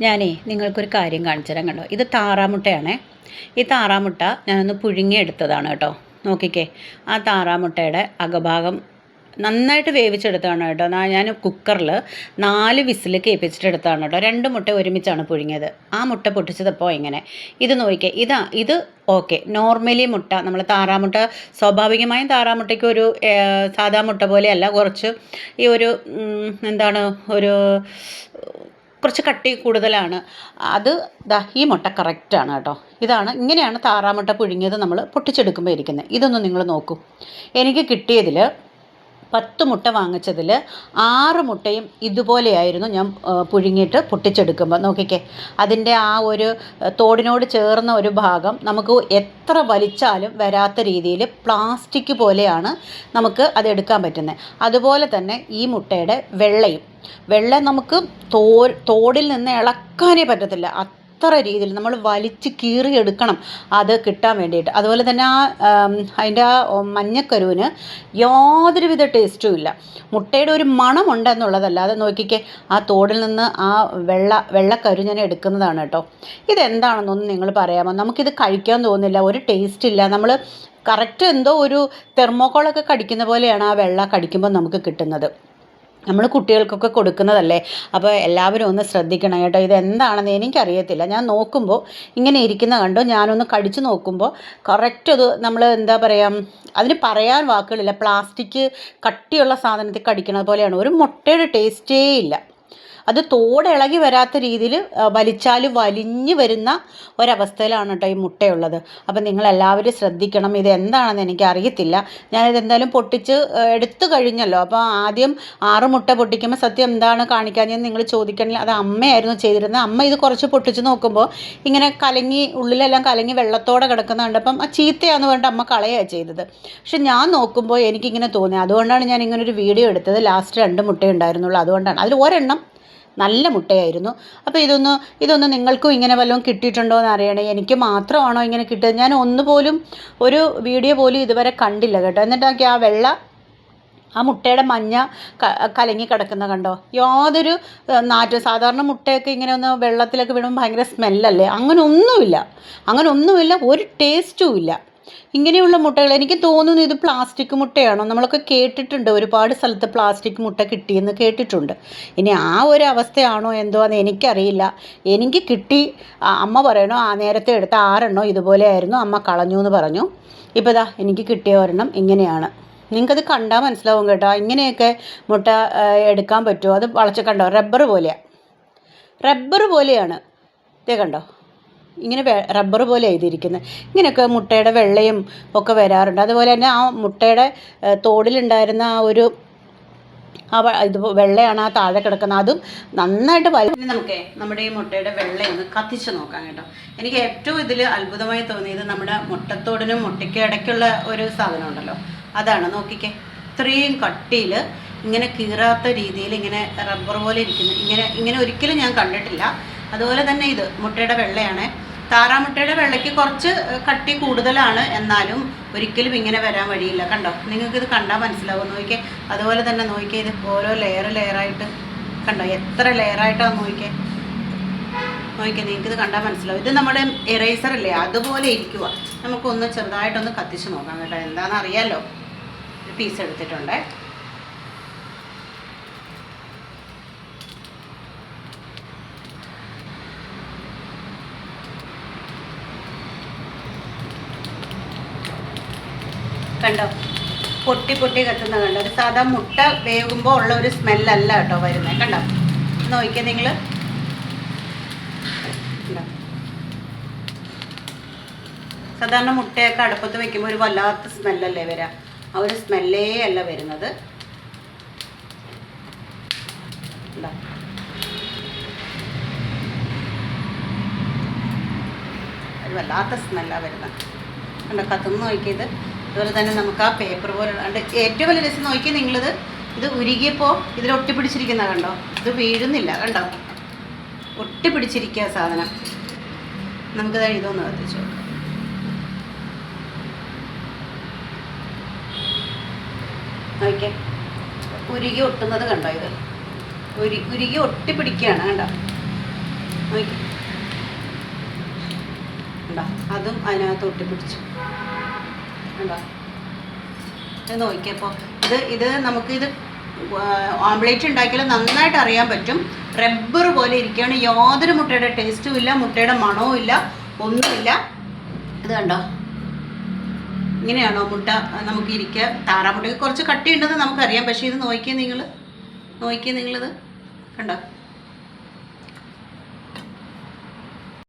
ഞാനേ നിങ്ങൾക്കൊരു കാര്യം കാണിച്ചു തരാം കണ്ടോ ഇത് താറാമുട്ടയാണേ. ഈ താറാമുട്ട ഞാനൊന്ന് പുഴുങ്ങിയെടുത്തതാണ് കേട്ടോ. നോക്കിക്കേ. ആ താറാമുട്ടയുടെ അകഭാഗം നന്നായിട്ട് വേവിച്ചെടുത്താണ് കേട്ടോ. ഞാൻ കുക്കറിൽ നാല് വിസിൽ കേൾപ്പിച്ചിട്ടെടുത്താണ് കേട്ടോ. രണ്ട് മുട്ട ഒരുമിച്ചാണ് പുഴുങ്ങിയത്. ആ മുട്ട പൊട്ടിച്ചതപ്പോൾ ഇങ്ങനെ? ഇത് നോക്കിക്കേ. ഇതാ ഇത് ഓക്കെ. നോർമലി മുട്ട. നമ്മൾ താറാമുട്ട സ്വാഭാവികമായും താറാമുട്ടയ്ക്ക് ഒരു സാധാ മുട്ട പോലെയല്ല കുറച്ച് ഈ ഒരു എന്താണ് ഒരു കുറച്ച് കട്ടി കൂടുതലാണ്. അത് ദാ ഈ മുട്ട കറക്റ്റാണ് കേട്ടോ. ഇതാണ് ഇങ്ങനെയാണ് താറാമുട്ട പുഴുങ്ങിയത് നമ്മൾ പൊട്ടിച്ചെടുക്കുമ്പോൾ ഇരിക്കുന്നത് ഇതൊന്ന് നിങ്ങൾ നോക്കൂ. എനിക്ക് കിട്ടിയതിൽ പത്ത് മുട്ട വാങ്ങിച്ചതിൽ ആറ് മുട്ടയും ഇതുപോലെയായിരുന്നു ഞാൻ പുഴുങ്ങിയിട്ട് പൊട്ടിച്ചെടുക്കുമ്പോൾ നോക്കിക്കേ അതിന്റെ ആ ഒരു തോടിനോട് ചേർന്ന ഒരു ഭാഗം നമുക്ക് എത്ര വലിച്ചാലും വരാത്ത രീതിയിൽ പ്ലാസ്റ്റിക് പോലെയാണ് നമുക്ക് അത് എടുക്കാൻ പറ്റുന്നത്. അതുപോലെ തന്നെ ഈ മുട്ടയുടെ വെള്ളയും വെള്ളം നമുക്ക് തോ തോടിൽ നിന്ന് ഇളക്കാനേ പറ്റത്തില്ല. അത്ര രീതിയിൽ നമ്മൾ വലിച്ച് കീറിയെടുക്കണം അത് കിട്ടാൻ വേണ്ടിയിട്ട്. അതുപോലെ തന്നെ ആ അതിന്റെ ആ മഞ്ഞക്കരുവിന് യാതൊരുവിധ ടേസ്റ്റും ഇല്ല. മുട്ടയുടെ ഒരു മണമുണ്ടെന്നുള്ളതല്ലാതെ നോക്കിക്കേ ആ തോടിൽ നിന്ന് ആ വെള്ള വെള്ളക്കരു ഞാൻ എടുക്കുന്നതാണ് കേട്ടോ. ഇതെന്താണെന്നൊന്നും നിങ്ങൾ പറയാമോ? നമുക്കിത് കഴിക്കാൻ തോന്നില്ല ഒരു ടേസ്റ്റ് ഇല്ല. നമ്മൾ കറക്റ്റ് എന്തോ ഒരു തെർമോക്കോളൊക്കെ കടിക്കുന്ന പോലെയാണ് ആ വെള്ള കടിക്കുമ്പോൾ നമുക്ക് കിട്ടുന്നത്. നമ്മൾ കുട്ടികൾക്കൊക്കെ കൊടുക്കുന്നതല്ലേ? അപ്പോൾ എല്ലാവരും ഒന്ന് ശ്രദ്ധിക്കണം കേട്ടോ. ഇത് എന്താണെന്ന് എനിക്കറിയത്തില്ല. ഞാൻ നോക്കുമ്പോൾ ഇങ്ങനെ ഇരിക്കുന്ന കണ്ടു? ഞാനൊന്ന് കടിച്ചു നോക്കുമ്പോൾ കറക്റ്റ് അത് നമ്മൾ എന്താ പറയുക അതിന് പറയാൻ വാക്കുകളില്ല. പ്ലാസ്റ്റിക് കട്ടിയുള്ള സാധനത്തിൽ കടിക്കുന്നത് പോലെയാണ്. ഒരു മുട്ടയുടെ ടേസ്റ്റേ ഇല്ല. അത് തോടിളകി വരാത്ത രീതിയിൽ വലിച്ചാൽ വലിഞ്ഞു വരുന്ന ഒരവസ്ഥയിലാണ് കേട്ടോ ഈ മുട്ടയുള്ളത്. അപ്പം നിങ്ങളെല്ലാവരും ശ്രദ്ധിക്കണം. ഇത് എന്താണെന്ന് എനിക്ക് അറിയത്തില്ല ഞാനിത് എന്തായാലും പൊട്ടിച്ച് എടുത്തു കഴിഞ്ഞല്ലോ. അപ്പോൾ ആദ്യം ആറ് മുട്ട പൊട്ടിക്കുമ്പോൾ സത്യം എന്താണ് കാണിക്കാഞ്ഞെന്ന് നിങ്ങൾ ചോദിക്കണമെങ്കിൽ അത് അമ്മയായിരുന്നു ചെയ്തിരുന്നത്. അമ്മ ഇത് കുറച്ച് പൊട്ടിച്ച് നോക്കുമ്പോൾ ഇങ്ങനെ കലങ്ങി ഉള്ളിലെല്ലാം കലങ്ങി വെള്ളത്തോടെ കിടക്കുന്ന കണ്ടപ്പം ആ ചീത്തയാന്ന് പറഞ്ഞിട്ട് അമ്മ കളയുകയാണ് ചെയ്തത്. പക്ഷെ ഞാൻ നോക്കുമ്പോൾ എനിക്കിങ്ങനെ തോന്നി. അതുകൊണ്ടാണ് ഞാൻ ഇങ്ങനെ ഒരു വീഡിയോ എടുത്തത്. ലാസ്റ്റ് രണ്ട് മുട്ടയുണ്ടായിരുന്നുള്ളൂ. അതുകൊണ്ടാണ്. അതിൽ ഒരെണ്ണം നല്ല മുട്ടയായിരുന്നു. അപ്പോൾ ഇതൊന്ന് ഇതൊന്ന് നിങ്ങൾക്കും ഇങ്ങനെ വല്ലതും കിട്ടിയിട്ടുണ്ടോ എന്ന് അറിയണേ. എനിക്ക് മാത്രമാണോ ഇങ്ങനെ കിട്ടിയത്? ഞാൻ ഒന്നുപോലും ഒരു വീഡിയോ പോലും ഇതുവരെ കണ്ടില്ല കേട്ടോ. എന്നിട്ടൊക്കെ ആ വെള്ള ആ മുട്ടയുടെ മഞ്ഞ കലങ്ങി കിടക്കുന്ന കണ്ടോ? യാതൊരു നാറ്റം സാധാരണ മുട്ടയൊക്കെ ഇങ്ങനെ ഒന്ന് വെള്ളത്തിലൊക്കെ വിടുമ്പോൾ ഭയങ്കര സ്മെല്ലല്ലേ അങ്ങനെ ഒന്നുമില്ല. അങ്ങനെ ഒന്നുമില്ല ഒരു ടേസ്റ്റും ഇല്ല. ഇങ്ങനെയുള്ള മുട്ടകൾ എനിക്ക് തോന്നുന്നു ഇത് പ്ലാസ്റ്റിക് മുട്ടയാണോ? നമ്മളൊക്കെ കേട്ടിട്ടുണ്ട് ഒരുപാട് സ്ഥലത്ത് പ്ലാസ്റ്റിക് മുട്ട കിട്ടിയെന്ന് കേട്ടിട്ടുണ്ട്. ഇനി ആ ഒരു അവസ്ഥയാണോ എന്തോ എന്ന് എനിക്കറിയില്ല. എനിക്ക് കിട്ടി അമ്മ പറയണോ ആ നേരത്തെ എടുത്ത ആറെണ്ണോ ഇതുപോലെയായിരുന്നു അമ്മ കളഞ്ഞു എന്ന് പറഞ്ഞു. ഇപ്പോൾ ഇതാ എനിക്ക് കിട്ടിയ ഒരെണ്ണം ഇങ്ങനെയാണ്. നിങ്ങൾക്കത് കണ്ടാൽ മനസ്സിലാവും കേട്ടോ ഇങ്ങനെയൊക്കെ മുട്ട എടുക്കാൻ പറ്റുമോ? അത് വളച്ച് കണ്ടോ? റബ്ബർ പോലെയാണ് റബ്ബർ പോലെയാണ്. ഇതേ കണ്ടോ? ഇങ്ങനെ റബ്ബർ പോലെ എഴുതിയിരിക്കുന്നത് ഇങ്ങനെയൊക്കെ മുട്ടയുടെ വെള്ളയും ഒക്കെ വരാറുണ്ട്. അതുപോലെ തന്നെ ആ മുട്ടയുടെ തോടിലുണ്ടായിരുന്ന ആ ഒരു ആ ഇത് വെള്ളയാണ് ആ താഴെ കിടക്കുന്നത്. അതും നന്നായിട്ട് വലിയ നമുക്ക് നമ്മുടെ ഈ മുട്ടയുടെ വെള്ളയൊന്ന് കത്തിച്ച് നോക്കാം കേട്ടോ. എനിക്ക് ഏറ്റവും ഇതിൽ അത്ഭുതമായി തോന്നിയത് നമ്മുടെ മുട്ടത്തോടിനും മുട്ടയ്ക്കും ഇടയ്ക്കുള്ള ഒരു സാധനം ഉണ്ടല്ലോ അതാണ്. നോക്കിക്കേ. ഇത്രയും കട്ടിയിൽ ഇങ്ങനെ കീറാത്ത രീതിയിൽ ഇങ്ങനെ റബ്ബർ പോലെ ഇരിക്കുന്നു. ഇങ്ങനെ ഇങ്ങനെ ഒരിക്കലും ഞാൻ കണ്ടിട്ടില്ല. അതുപോലെ തന്നെ ഇത് മുട്ടയുടെ വെള്ളയാണ്. താറാമുട്ടയുടെ വെള്ളയ്ക്ക് കുറച്ച് കട്ടി കൂടുതലാണ്. എന്നാലും ഒരിക്കലും ഇങ്ങനെ വരാൻ വഴിയില്ല. കണ്ടോ? നിങ്ങൾക്ക് ഇത് കണ്ടാൽ മനസ്സിലാവും. നോക്കിയേ അതുപോലെ തന്നെ നോക്കിയേ ഇത് ഓരോ ലെയർ ലെയറായിട്ട് കണ്ടോ? എത്ര ലെയറായിട്ടാണ് നോക്കിയേ നോക്കിയേ നിങ്ങൾക്ക് ഇത് കണ്ടാൽ മനസ്സിലാവും. ഇത് നമ്മുടെ എറേസർ അല്ലേ? അതുപോലെ ഇരിക്കുക നമുക്കൊന്ന് ചെറുതായിട്ടൊന്ന് കത്തിച്ച് നോക്കാം കേട്ടോ. എന്താണെന്ന് അറിയാമല്ലോ പീസ് എടുത്തിട്ടുണ്ടേ. കണ്ടോ? പൊട്ടി പൊട്ടി കത്തുന്ന കണ്ടോ? ഒരു സാധാ മുട്ട വേകുമ്പോൾ ഉള്ള ഒരു സ്മെല്ലല്ല കേട്ടോ വരുന്നത് കണ്ടോ? നോക്കിയാൽ നിങ്ങൾ സാധാരണ മുട്ടയൊക്കെ അടുപ്പത്ത് വെക്കുമ്പോൾ ഒരു വല്ലാത്ത സ്മെല്ലല്ലേ വരാം? ആ ഒരു സ്മെല്ലേ അല്ല വരുന്നത്. വല്ലാത്ത സ്മെല്ലാണ് വരുന്നത്. കണ്ടോ? കത്തുന്ന നോക്കിയത് അതുപോലെ തന്നെ നമുക്ക് ആ പേപ്പർ പോലെ ഉണ്ട്. ഏറ്റവും വലിയ രസം നോക്കി നിങ്ങളിത്. ഇത് ഉരുകിയപ്പോൾ ഇതിൽ ഒട്ടിപ്പിടിച്ചിരിക്കുന്ന കണ്ടോ? ഇത് വീഴുന്നില്ല കണ്ടോ? ഒട്ടിപ്പിടിച്ചിരിക്കുക സാധനം. നമുക്കിത് എഴുതുമെന്ന് കത്തിച്ചു നോക്കാം. നോക്കിയേ ഉരുകി ഒട്ടുന്നത് കണ്ടോ ഇത്? ഉരു ഉരുകി ഒട്ടിപ്പിടിക്കുകയാണ് കണ്ടോ? നോക്കി കണ്ടോ? അതും അതിനകത്ത് ഒട്ടിപ്പിടിച്ചു. കണ്ടോ ഇത് നോക്കിയപ്പോൾ ഇത് ഇത് നമുക്കിത് ഓംലേറ്റ് ഉണ്ടാക്കിയാൽ നന്നായിട്ട് അറിയാൻ പറ്റും. റബ്ബർ പോലെ ഇരിക്കുകയാണ്. യാതൊരു മുട്ടയുടെ ടേസ്റ്റും ഇല്ല മുട്ടയുടെ മണവും ഇല്ല ഒന്നുമില്ല ഇത് കണ്ടോ? ഇങ്ങനെയാണോ മുട്ട? നമുക്ക് ഇരിക്കുക താറാമുട്ടയ്ക്ക് കുറച്ച് കട്ടിയുണ്ടെന്ന് നമുക്കറിയാം. പക്ഷേ ഇത് നോക്കിയേ നിങ്ങൾ നോക്കിയേ നിങ്ങളിത്? കണ്ടോ?